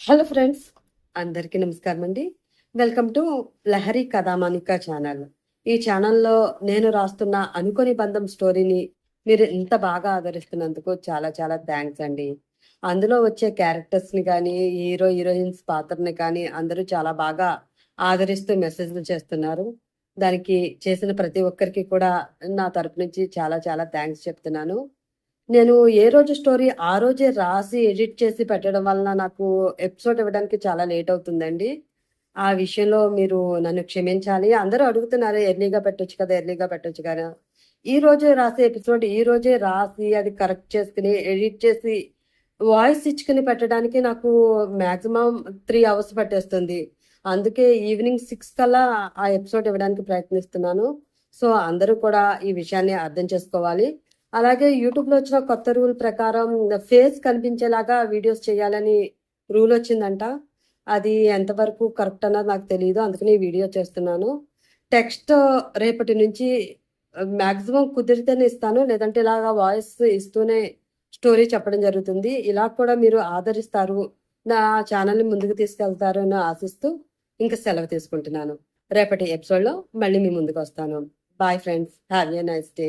Hello friends అందరికీ నమస్కారం అండి. Welcome to Lahari Kathamanika channel. ఈ ఛానల్లో నేను రాస్తున్న అనుకోని బంధం స్టోరీని మీరు ఇంత బాగా ఆదరిస్తున్నందుకు చాలా చాలా థ్యాంక్స్ అండి. అందులో వచ్చే క్యారెక్టర్స్ని కానీ హీరో హీరోయిన్స్ పాత్రని కానీ అందరూ చాలా బాగా ఆదరిస్తూ మెసేజ్లు చేస్తున్నారు. దానికి చేసిన ప్రతి ఒక్కరికి కూడా నా తరపు నుంచి చాలా చాలా థ్యాంక్స్ చెప్తున్నాను. నేను ఏ రోజు స్టోరీ ఆ రోజే రాసి ఎడిట్ చేసి పెట్టడం వలన నాకు ఎపిసోడ్ ఇవ్వడానికి చాలా లేట్ అవుతుందండి. ఆ విషయంలో మీరు నన్ను క్షమించాలి. అందరూ అడుగుతున్నారు ఎర్లీగా పెట్టొచ్చు కదా ఎర్లీగా పెట్టొచ్చు కదా. ఈ రోజే రాసే ఎపిసోడ్ ఈ రోజే రాసి అది కరెక్ట్ చేసుకుని ఎడిట్ చేసి వాయిస్ ఇచ్చుకుని పెట్టడానికి నాకు మాక్సిమం త్రీ అవర్స్ పట్టేస్తుంది. అందుకే ఈవినింగ్ సిక్స్ కల్లా ఆ ఎపిసోడ్ ఇవ్వడానికి ప్రయత్నిస్తున్నాను. సో అందరూ కూడా ఈ విషయాన్ని అర్థం చేసుకోవాలి. అలాగే యూట్యూబ్లో వచ్చిన కొత్త రూల్ ప్రకారం ఫేస్ కనిపించేలాగా వీడియోస్ చేయాలని రూల్ వచ్చిందంట. అది ఎంతవరకు కరెక్ట్ అన్నది నాకు తెలియదు అందుకని వీడియో చేస్తున్నాను. టెక్స్ట్ రేపటి నుంచి మ్యాక్సిమం కుదిరితేనే ఇస్తాను లేదంటే ఇలాగా వాయిస్ ఇస్తూనే స్టోరీ చెప్పడం జరుగుతుంది. ఇలా కూడా మీరు ఆదరిస్తారు నా ఛానల్ని ముందుకు తీసుకెళ్తారు అని ఆశిస్తూ ఇంకా సెలవు తీసుకుంటున్నాను. రేపటి ఎపిసోడ్లో మళ్ళీ మీ ముందుకు వస్తాను. Bye friends have a nice day.